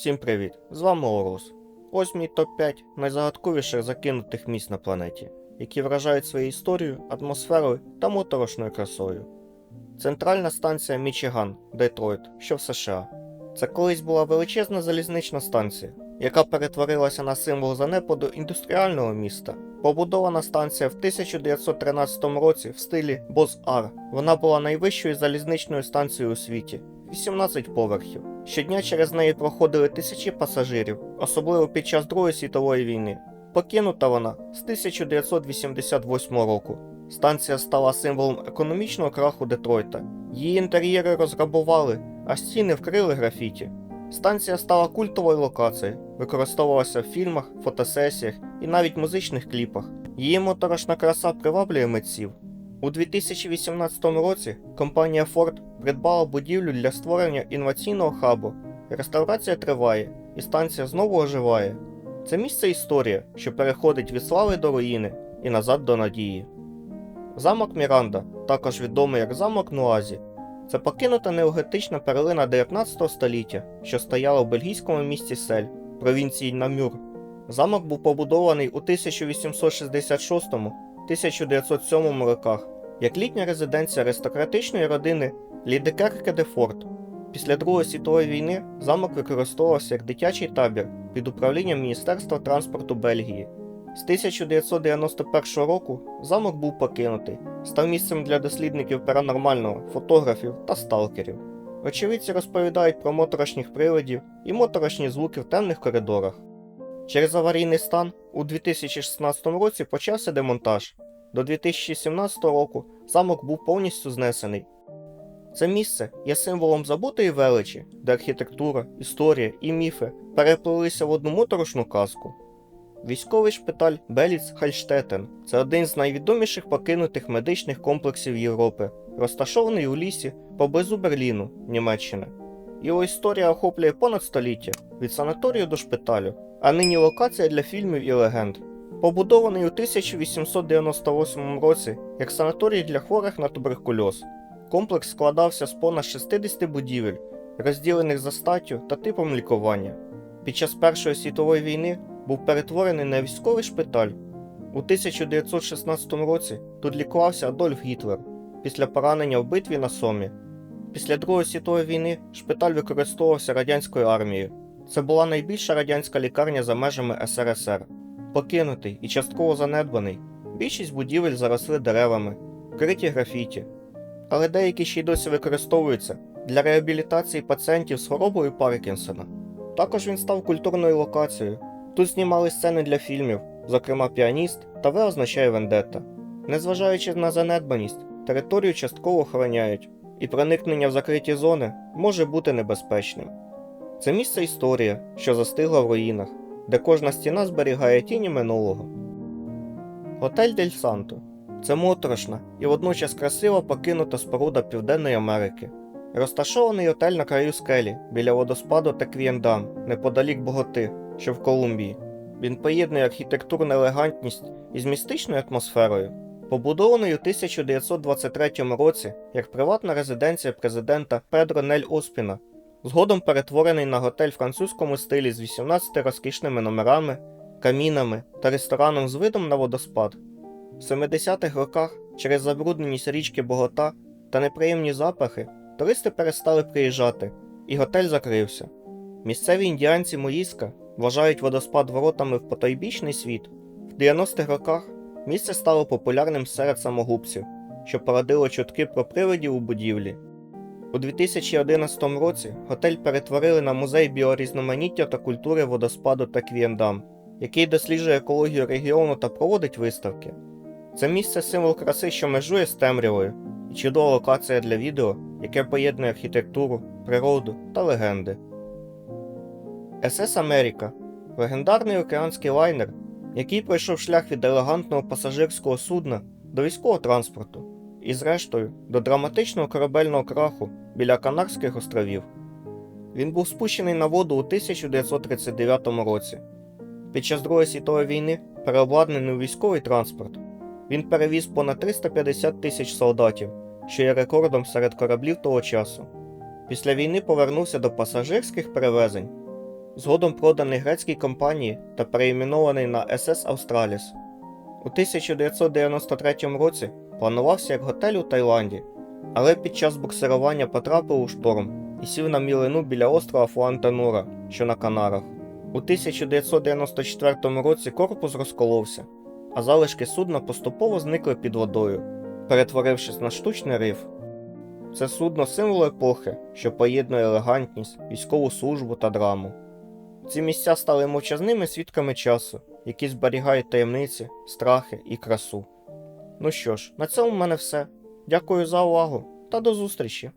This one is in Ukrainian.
Всім привіт! З вами Орус. Ось мій топ-5 найзагадковіших закинутих місць на планеті, які вражають своєю історією, атмосферою та моторошною красою. Центральна станція Мічиган, Детройт, що в США. Це колись була величезна залізнична станція, яка перетворилася на символ занепаду індустріального міста. Побудована станція в 1913 році в стилі Боз-Ар. Вона була найвищою залізничною станцією у світі 18 поверхів. Щодня через неї проходили тисячі пасажирів, особливо під час Другої світової війни. Покинута вона з 1988 року. Станція стала символом економічного краху Детройта. Її інтер'єри розграбували, а стіни вкрили графіті. Станція стала культовою локацією, використовувалася в фільмах, фотосесіях і навіть музичних кліпах. Її моторошна краса приваблює митців. У 2018 році компанія Ford придбала будівлю для створення інноваційного хабу. Реставрація триває, і станція знову оживає. Це місце історія, що переходить від слави до руїни і назад до надії. Замок Міранда, також відомий як замок Нуазі, це покинута неоготична перлина 19 століття, що стояла в бельгійському місті Сель, провінції Намюр. Замок був побудований у 1866-1907 роках як літня резиденція аристократичної родини Лідекерке де Форт. Після Другої світової війни замок використовувався як дитячий табір під управлінням Міністерства транспорту Бельгії. З 1991 року замок був покинутий, став місцем для дослідників паранормального, фотографів та сталкерів. Очевидці розповідають про моторошніх привидів і моторошні звуки в темних коридорах. Через аварійний стан у 2016 році почався демонтаж. До 2017 року замок був повністю знесений. Це місце є символом забутої величі, де архітектура, історія і міфи переплилися в одну моторошну казку. Військовий шпиталь Беліц Хальштетен це один з найвідоміших покинутих медичних комплексів Європи, розташований у лісі поблизу Берліну, Німеччина. Його історія охоплює понад століття від санаторію до шпиталю, а нині локація для фільмів і легенд. Побудований у 1898 році як санаторій для хворих на туберкульоз. Комплекс складався з понад 60 будівель, розділених за статтю та типом лікування. Під час Першої світової війни був перетворений на військовий шпиталь. У 1916 році тут лікувався Адольф Гітлер після поранення в битві на Сомі. Після Другої світової війни шпиталь використовувався радянською армією. Це була найбільша радянська лікарня за межами СРСР. Покинутий і частково занедбаний, більшість будівель заросли деревами, вкриті графіті, але деякі ще й досі використовуються для реабілітації пацієнтів з хворобою Паркінсона. Також він став культурною локацією. Тут знімали сцени для фільмів, зокрема піаніст та В означає Вендетта. Незважаючи на занедбаність, територію частково охороняють, і проникнення в закриті зони може бути небезпечним. Це місце історія, що застигла в руїнах, де кожна стіна зберігає тіні минулого. Готель Дель Санто це моторошна і водночас красива покинута споруда Південної Америки. Розташований готель на краю скелі біля водоспаду Теквієндам, неподалік Боготи, що в Колумбії. Він поєднує архітектурну елегантність із містичною атмосферою. Побудований у 1923 році як приватна резиденція президента Педро Нель Оспіна, згодом перетворений на готель французькому стилі з 18 розкішними номерами, камінами та рестораном з видом на водоспад. В 70-х роках через забрудненість річки Богота та неприємні запахи туристи перестали приїжджати, і готель закрився. Місцеві індіанці Моїска вважають водоспад воротами в потойбічний світ. В 90-х роках місце стало популярним серед самогубців, що породило чутки про привидів у будівлі. У 2011 році готель перетворили на музей біорізноманіття та культури водоспаду та Квієндам, який досліджує екологію регіону та проводить виставки. Це місце символ краси, що межує з темрявою, і чудова локація для відео, яке поєднує архітектуру, природу та легенди. СС Америка легендарний океанський лайнер, який пройшов шлях від елегантного пасажирського судна до військового транспорту і, зрештою, до драматичного корабельного краху біля Канарських островів. Він був спущений на воду у 1939 році. Під час Другої світової війни переобладнаний у військовий транспорт. Він перевіз понад 350 тисяч солдатів, що є рекордом серед кораблів того часу. Після війни повернувся до пасажирських перевезень. згодом проданий грецькій компанії та переіменований на SS Australis. У 1993 році планувався як готель у Таїланді, але під час буксирування потрапив у шторм і сів на мілину біля острова Фуантанура, що на Канарах. У 1994 році корпус розколовся, а залишки судна поступово зникли під водою, перетворившись на штучний риф. Це судно символ епохи, що поєднує елегантність, військову службу та драму. Ці місця стали мовчазними свідками часу, які зберігають таємниці, страхи і красу. Ну що ж, на цьому в мене все. Дякую за увагу та до зустрічі!